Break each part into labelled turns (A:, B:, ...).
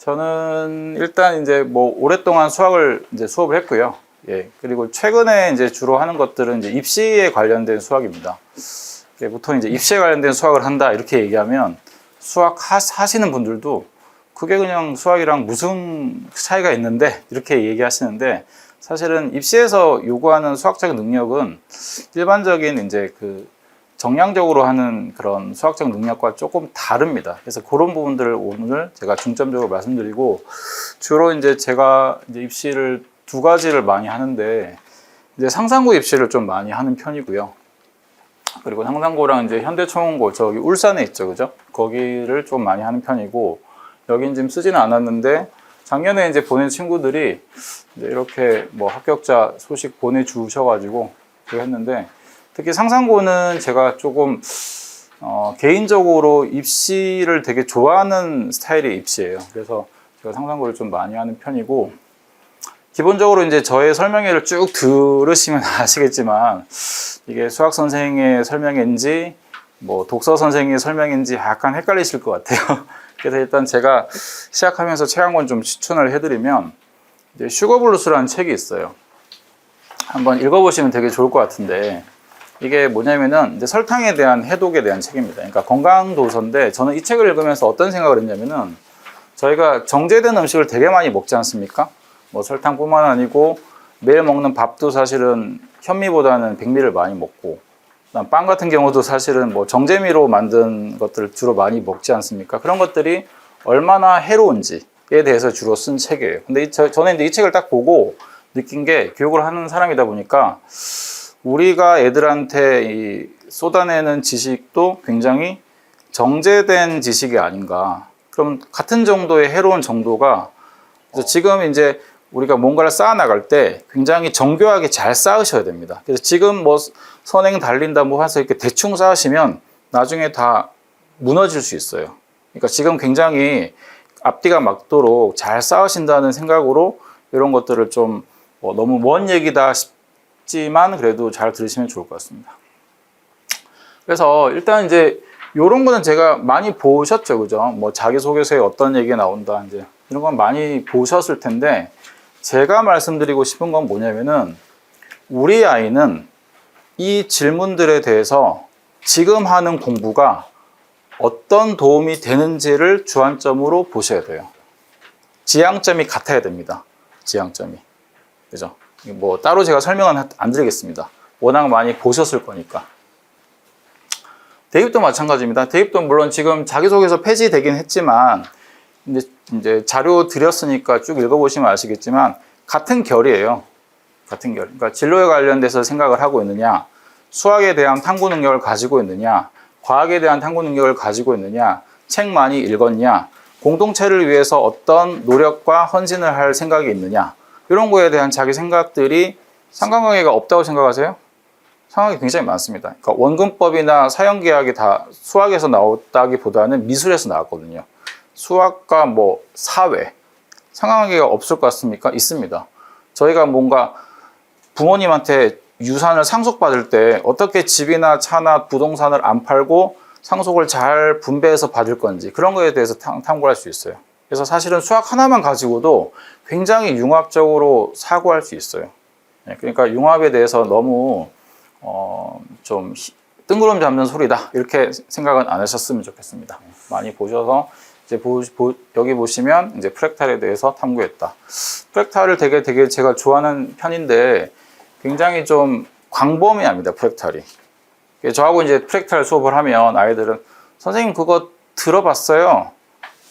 A: 저는 일단 이제 뭐 오랫동안 수학을 이제 수업을 했고요. 예. 그리고 최근에 이제 주로 하는 것들은 이제 입시에 관련된 수학입니다. 예, 보통 이제 입시에 관련된 수학을 한다 이렇게 얘기하면 수학 하, 하시는 분들도 그게 그냥 수학이랑 무슨 차이가 있는데 이렇게 얘기하시는데 사실은 입시에서 요구하는 수학적 능력은 일반적인 이제 그 정량적으로 하는 그런 수학적 능력과 조금 다릅니다. 그래서 그런 부분들을 오늘 제가 중점적으로 말씀드리고 주로 이제 제가 이제 입시를 두 가지를 많이 하는데 이제 상상고 입시를 좀 많이 하는 편이고요. 그리고 상상고랑 이제 현대초공고 저기 울산에 있죠, 그죠? 거기를 좀 많이 하는 편이고 여긴 지금 쓰지는 않았는데 작년에 이제 보낸 친구들이 이제 이렇게 뭐 합격자 소식 보내주셔가지고 그거 했는데 특히 상상고는 제가 조금 어, 개인적으로 입시를 되게 좋아하는 스타일의 입시예요. 그래서 제가 상상고를 좀 많이 하는 편이고 기본적으로 이제 저의 설명회를 쭉 들으시면 아시겠지만 이게 수학 선생의 설명인지 뭐 독서 선생의 설명인지 약간 헷갈리실 것 같아요. 그래서 일단 제가 시작하면서 책 한 권 좀 추천을 해드리면 이제 슈거블루스라는 책이 있어요. 한번 읽어보시면 되게 좋을 것 같은데 이게 뭐냐면은 이제 설탕에 대한 해독에 대한 책입니다. 그러니까 건강 도서인데 저는 이 책을 읽으면서 어떤 생각을 했냐면은 저희가 정제된 음식을 되게 많이 먹지 않습니까? 뭐 설탕뿐만 아니고 매일 먹는 밥도 사실은 현미보다는 백미를 많이 먹고 빵 같은 경우도 사실은 뭐 정제미로 만든 것들을 주로 많이 먹지 않습니까? 그런 것들이 얼마나 해로운지에 대해서 주로 쓴 책이에요. 근데 이, 저, 저는 이제 이 책을 딱 보고 느낀 게 교육을 하는 사람이다 보니까 우리가 애들한테 이 쏟아내는 지식도 굉장히 정제된 지식이 아닌가. 그럼 같은 정도의 해로운 정도가 그래서 지금 이제 우리가 뭔가를 쌓아 나갈 때 굉장히 정교하게 잘 쌓으셔야 됩니다. 그래서 지금 뭐 선행 달린다 뭐 해서 이렇게 대충 쌓으시면 나중에 다 무너질 수 있어요. 그러니까 지금 굉장히 앞뒤가 맞도록 잘 쌓으신다는 생각으로 이런 것들을 좀 뭐 너무 먼 얘기다 싶 지만 그래도 잘 들으시면 좋을 것 같습니다. 그래서 일단 이제 이런 거는 제가 많이 보셨죠, 그죠? 뭐 자기소개서에 어떤 얘기가 나온다, 이제 이런 건 많이 보셨을 텐데 제가 말씀드리고 싶은 건 뭐냐면은 우리 아이는 이 질문들에 대해서 지금 하는 공부가 어떤 도움이 되는지를 주안점으로 보셔야 돼요. 지향점이 같아야 됩니다. 지향점이. 그죠? 뭐 따로 제가 설명은 안 드리겠습니다. 워낙 많이 보셨을 거니까. 대입도 마찬가지입니다. 대입도 물론 지금 자기소개서 폐지되긴 했지만 이제, 이제 자료 드렸으니까 쭉 읽어보시면 아시겠지만 같은 결이에요. 같은 결. 그러니까 진로에 관련돼서 생각을 하고 있느냐, 수학에 대한 탐구 능력을 가지고 있느냐, 과학에 대한 탐구 능력을 가지고 있느냐, 책 많이 읽었냐, 공동체를 위해서 어떤 노력과 헌신을 할 생각이 있느냐, 이런 거에 대한 자기 생각들이 상관관계가 없다고 생각하세요? 상황이 굉장히 많습니다. 그러니까 원근법이나 사형계약이 다 수학에서 나왔다기보다는 미술에서 나왔거든요. 수학과 뭐 사회, 상관관계가 없을 것 같습니까? 있습니다. 저희가 뭔가 부모님한테 유산을 상속받을 때 어떻게 집이나 차나 부동산을 안 팔고 상속을 잘 분배해서 받을 건지 그런 거에 대해서 탐- 탐구할 수 있어요. 그래서 사실은 수학 하나만 가지고도 굉장히 융합적으로 사고할 수 있어요. 네, 그러니까 융합에 대해서 너무 어, 좀 히- 뜬구름 잡는 소리다 이렇게 생각은 안 하셨으면 좋겠습니다. 많이 보셔서 이제 보, 보- 여기 보시면 이제 프랙탈에 대해서 탐구했다. 프랙탈을 되게 되게 제가 좋아하는 편인데 굉장히 좀 광범위합니다. 프랙탈이. 그래서 저하고 이제 프랙탈 수업을 하면 아이들은 선생님 그거 들어봤어요.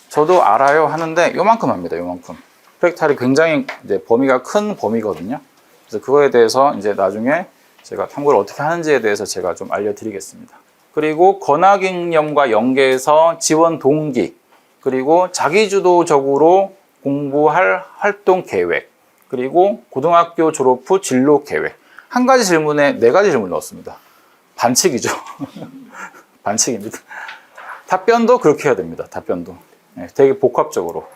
A: 저도 알아요 하는데 요만큼 합니다. 요만큼. 프랙탈이 굉장히 이제 범위가 큰 범위거든요. 그래서 그거에 대해서 이제 나중에 제가 탐구를 어떻게 하는지에 대해서 제가 좀 알려드리겠습니다. 그리고 권학잉념과 연계해서 지원 동기, 그리고 자기주도적으로 공부할 활동 계획, 그리고 고등학교 졸업 후 진로 계획. 한 가지 질문에 네 가지 질문을 넣었습니다. 반칙이죠. 반칙입니다. 답변도 그렇게 해야 됩니다. 답변도. 네, 되게 복합적으로.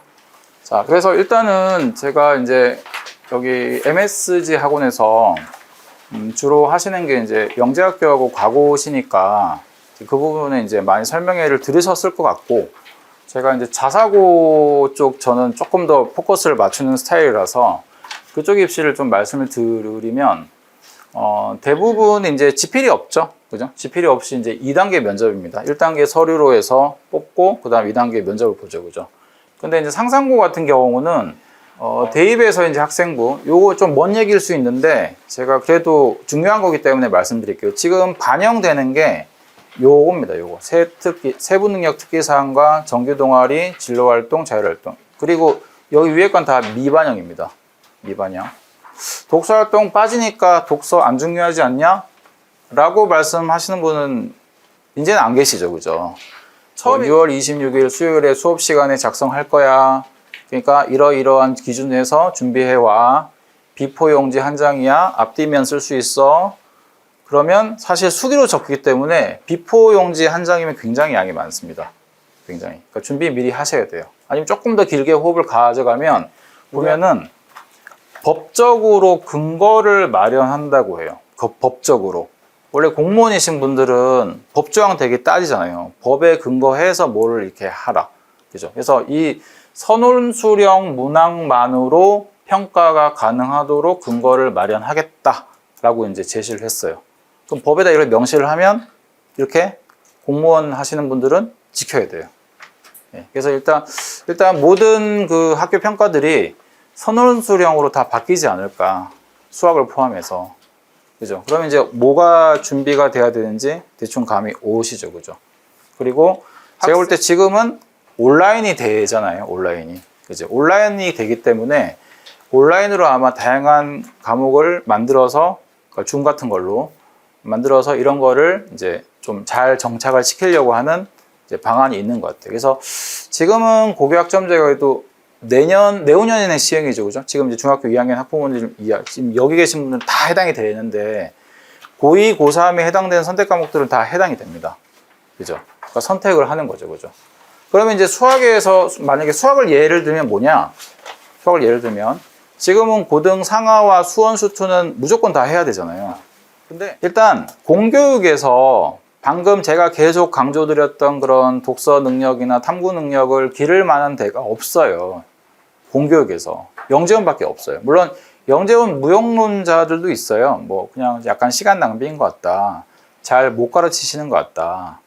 A: 자, 그래서 일단은 제가 이제 여기 MSG 학원에서 음, 주로 하시는 게 이제 영재학교하고 과고시니까 그 부분에 이제 많이 설명회를 들으셨을 것 같고 제가 이제 자사고 쪽 저는 조금 더 포커스를 맞추는 스타일이라서 그쪽 입시를 좀 말씀을 드리면 어, 대부분 이제 지필이 없죠. 그죠? 지필이 없이 이제 2단계 면접입니다. 1단계 서류로 해서 뽑고 그다음 2단계 면접을 보죠. 그죠? 근데 이제 상상고 같은 경우는 어, 대입에서 이제 학생부 요거 좀 먼 얘기일 수 있는데 제가 그래도 중요한 거기 때문에 말씀드릴게요. 지금 반영되는 게 요겁니다. 요거 세 특기 세부 능력 특기 사항과 정규 동아리 진로 활동 자율 활동 그리고 여기 위에 건 다 미반영입니다. 미반영. 독서 활동 빠지니까 독서 안 중요하지 않냐? 라고 말씀하시는 분은 이제는 안 계시죠. 그죠? 처음 6월 26일 수요일에 수업 시간에 작성할 거야. 그러니까 이러이러한 기준에서 준비해 와. 비포 용지 한 장이야. 앞뒤면 쓸 수 있어. 그러면 사실 수기로 적기 때문에 비포 용지 한 장이면 굉장히 양이 많습니다. 굉장히. 그러니까 준비 미리 하셔야 돼요. 아니면 조금 더 길게 호흡을 가져가면 보면은 법적으로 근거를 마련한다고 해요. 그 법적으로. 원래 공무원이신 분들은 법조항 되게 따지잖아요. 법에 근거해서 뭐를 이렇게 하라. 그죠? 그래서 이 선논수령 문항만으로 평가가 가능하도록 근거를 마련하겠다라고 이제 제시를 했어요. 그럼 법에다 이렇게 명시를 하면 이렇게 공무원 하시는 분들은 지켜야 돼요. 예, 그래서 일단 일단 모든 그 학교 평가들이 선언수령으로 다 바뀌지 않을까 수학을 포함해서 그죠? 그러면 이제 뭐가 준비가 돼야 되는지 대충 감이 오시죠, 그죠? 그리고 제가 볼 때 지금은 온라인이 되잖아요, 온라인이 그죠? 온라인이 되기 때문에 온라인으로 아마 다양한 과목을 만들어서 그러니까 줌 같은 걸로 만들어서 이런 거를 이제 좀 잘 정착을 시키려고 하는 방안이 있는 것 같아요. 그래서 지금은 고교학점제가도 내년 내후년에는 시행이죠, 그죠? 지금 이제 중학교 2학년 학부모님 지금 여기 계신 분들은 다 해당이 되는데 고2, 고3에 해당되는 선택 과목들은 다 해당이 됩니다, 그죠? 그러니까 선택을 하는 거죠, 그죠? 그러면 이제 수학에서 만약에 수학을 예를 들면 뭐냐? 수학을 예를 들면 지금은 고등 상하와 수원 수투는 무조건 다 해야 되잖아요. 근데 일단 공교육에서 방금 제가 계속 강조드렸던 그런 독서 능력이나 탐구 능력을 기를 만한 데가 없어요. 공교육에서 영재원밖에 없어요. 물론 영재원 무용론자들도 있어요. 뭐 그냥 약간 시간 낭비인 것 같다. 잘 못 가르치시는 것 같다.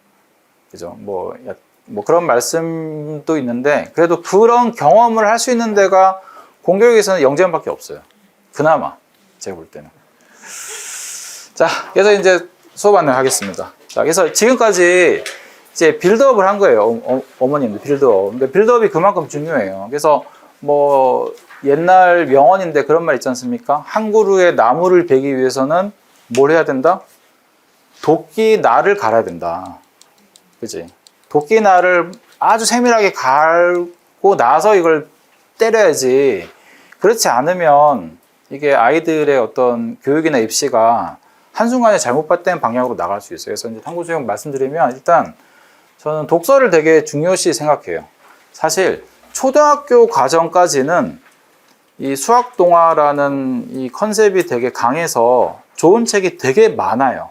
A: 그죠? 뭐, 야- 뭐 그런 말씀도 있는데 그래도 그런 경험을 할 수 있는 데가 공교육에서는 영재원밖에 없어요. 그나마 제가 볼 때는. 자, 그래서 이제 수업 안내하겠습니다. 자, 그래서 지금까지 이제 빌드업을 한 거예요. 어, 머님도 빌드업. 근데 빌드업이 그만큼 중요해요. 그래서 뭐 옛날 명언인데 그런 말 있지 않습니까? 한 그루의 나무를 베기 위해서는 뭘 해야 된다? 도끼 날을 갈아야 된다. 그지? 도끼 날을 아주 세밀하게 갈고 나서 이걸 때려야지. 그렇지 않으면 이게 아이들의 어떤 교육이나 입시가 한순간에 잘못 봤던 방향으로 나갈 수 있어요. 그래서 이제 탐구 수용 말씀드리면 일단 저는 독서를 되게 중요시 생각해요. 사실 초등학교 과정까지는 이 수학 동화라는 이 컨셉이 되게 강해서 좋은 책이 되게 많아요.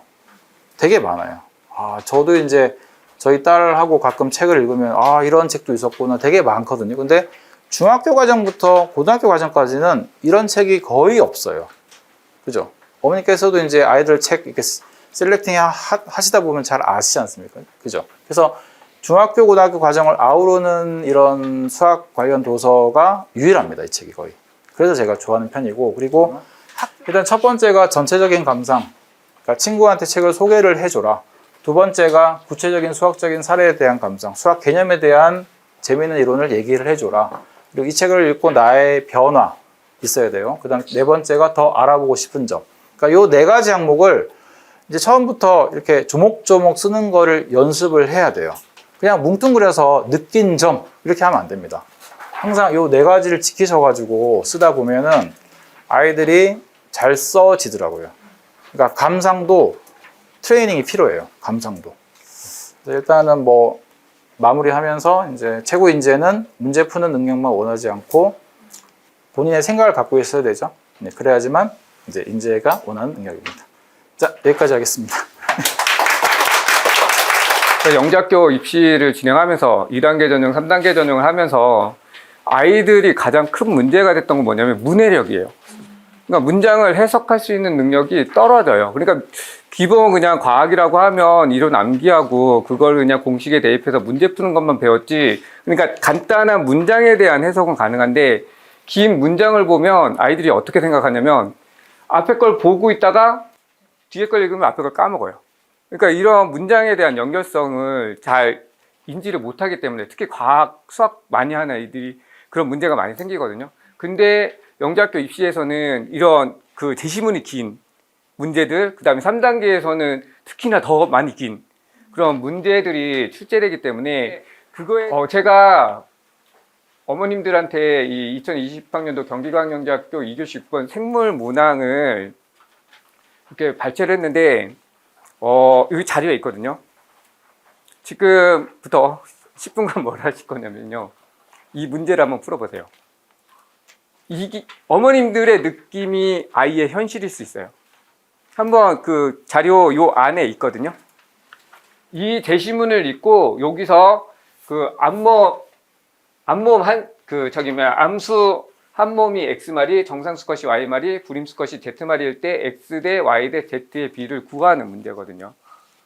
A: 되게 많아요. 아, 저도 이제 저희 딸하고 가끔 책을 읽으면 아, 이런 책도 있었구나 되게 많거든요. 근데 중학교 과정부터 고등학교 과정까지는 이런 책이 거의 없어요. 그죠? 어머니께서도 이제 아이들 책 이렇게 셀렉팅 하- 하시다 보면 잘 아시지 않습니까? 그죠? 그래서 중학교, 고등학교 과정을 아우르는 이런 수학 관련 도서가 유일합니다. 이 책이 거의. 그래서 제가 좋아하는 편이고 그리고 학- 일단 첫 번째가 전체적인 감상. 그러니까 친구한테 책을 소개를 해줘라. 두 번째가 구체적인 수학적인 사례에 대한 감상, 수학 개념에 대한 재미있는 이론을 얘기를 해줘라. 그리고 이 책을 읽고 나의 변화 있어야 돼요. 그 다음 네 번째가 더 알아보고 싶은 점. 그러니까 요 네 가지 항목을 이제 처음부터 이렇게 조목조목 쓰는 거를 연습을 해야 돼요. 그냥 뭉뚱그려서 느낀 점 이렇게 하면 안 됩니다. 항상 요네 가지를 지키셔가지고 쓰다 보면은 아이들이 잘 써지더라고요. 그러니까 감상도 트레이닝이 필요해요. 감상도. 일단은 뭐 마무리하면서 이제 최고 인재는 문제 푸는 능력만 원하지 않고 본인의 생각을 갖고 있어야 되죠. 네, 그래야지만 이제 인재가 원하는 능력입니다. 자, 여기까지 하겠습니다.
B: 영작교 입시를 진행하면서 2단계 전형, 3단계 전형을 하면서 아이들이 가장 큰 문제가 됐던 건 뭐냐면 문해력이에요. 그러니까 문장을 해석할 수 있는 능력이 떨어져요. 그러니까 기본 그냥 과학이라고 하면 이론 암기하고 그걸 그냥 공식에 대입해서 문제 푸는 것만 배웠지. 그러니까 간단한 문장에 대한 해석은 가능한데 긴 문장을 보면 아이들이 어떻게 생각하냐면 앞에 걸 보고 있다가 뒤에 걸 읽으면 앞에 걸 까먹어요. 그러니까 이런 문장에 대한 연결성을 잘 인지를 못하기 때문에 특히 과학, 수학 많이 하는 아이들이 그런 문제가 많이 생기거든요. 근데 영재학교 입시에서는 이런 그 제시문이 긴 문제들, 그 다음에 3단계에서는 특히나 더 많이 긴 그런 문제들이 출제되기 때문에 그거에 어, 제가 어머님들한테 이 2020학년도 경기광영대학교 2교시 6번 생물 문항을 이렇게 발췌를 했는데 어, 여기 자료에 있거든요. 지금부터 10분간 뭘 하실 거냐면요. 이 문제를 한번 풀어보세요. 이 어머님들의 느낌이 아이의 현실일 수 있어요. 한번 그 자료 요 안에 있거든요. 이 제시문을 읽고 여기서 그 암모 암몸 한그 저기 뭐야 암수 한 몸이 x 마리 정상 수컷이 y 마리 불임 수컷이 z 마리일 때 x 대 y 대 z의 비를 구하는 문제거든요.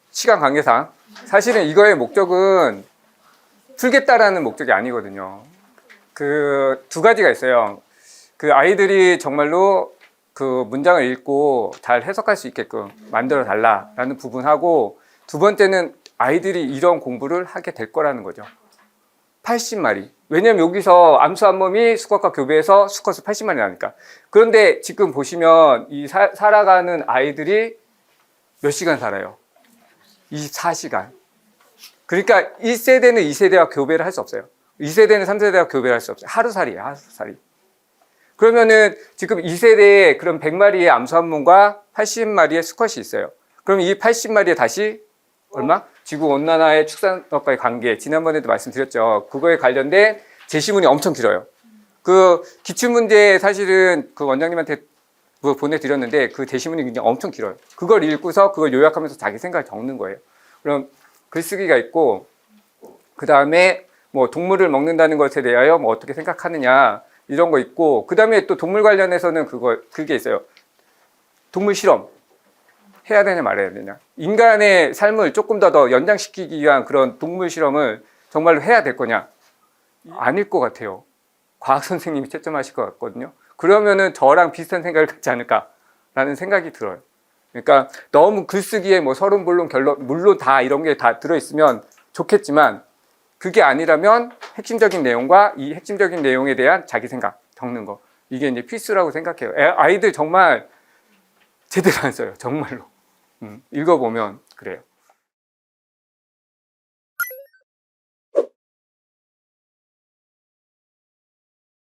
B: 시간 관계상 사실은 이거의 목적은 풀겠다라는 목적이 아니거든요. 그 두 가지가 있어요. 그 아이들이 정말로 그 문장을 읽고 잘 해석할 수 있게끔 만들어 달라라는 부분하고 두 번째는 아이들이 이런 공부를 하게 될 거라는 거죠. 80마리. 왜냐면 여기서 암수 한 몸이 수컷과 교배해서 수컷을 80마리 나니까. 그런데 지금 보시면 이 사- 살아가는 아이들이 몇 시간 살아요? 24시간. 그러니까 1세대는 2세대와 교배를 할 수 없어요. 2세대는 3세대와 교배를 할 수 없어요. 하루살이에요, 하루살이. 그러면은 지금 2세대에 그런 100마리의 암수 한 몸과 80마리의 수컷이 있어요. 그럼 이 80마리에 다시 얼마? 지구 온난화의 축산업과의 관계 지난번에도 말씀드렸죠. 그거에 관련된 제시문이 엄청 길어요. 그 기출 문제 사실은 그 원장님한테 그거 보내드렸는데 그 제시문이 굉장히 엄청 길어요. 그걸 읽고서 그걸 요약하면서 자기 생각을 적는 거예요. 그럼 글쓰기가 있고 그 다음에 뭐 동물을 먹는다는 것에 대하여 뭐 어떻게 생각하느냐 이런 거 있고 그 다음에 또 동물 관련해서는 그거 그게 있어요. 동물 실험 해야 되냐 말아야 되냐. 인간의 삶을 조금 더 더 연장시키기 위한 그런 동물 실험을 정말로 해야 될 거냐? 아닐 것 같아요. 과학 선생님이 채점하실 것 같거든요. 그러면은 저랑 비슷한 생각을 갖지 않을까라는 생각이 들어요. 그러니까 너무 글쓰기에 뭐 서론, 본론, 결론, 물론 다 이런 게 다 들어 있으면 좋겠지만 그게 아니라면 핵심적인 내용과 이 핵심적인 내용에 대한 자기 생각 적는 거 이게 이제 필수라고 생각해요. 애- 아이들 정말 제대로 안 써요. 정말로. 음, 읽어보면 그래요.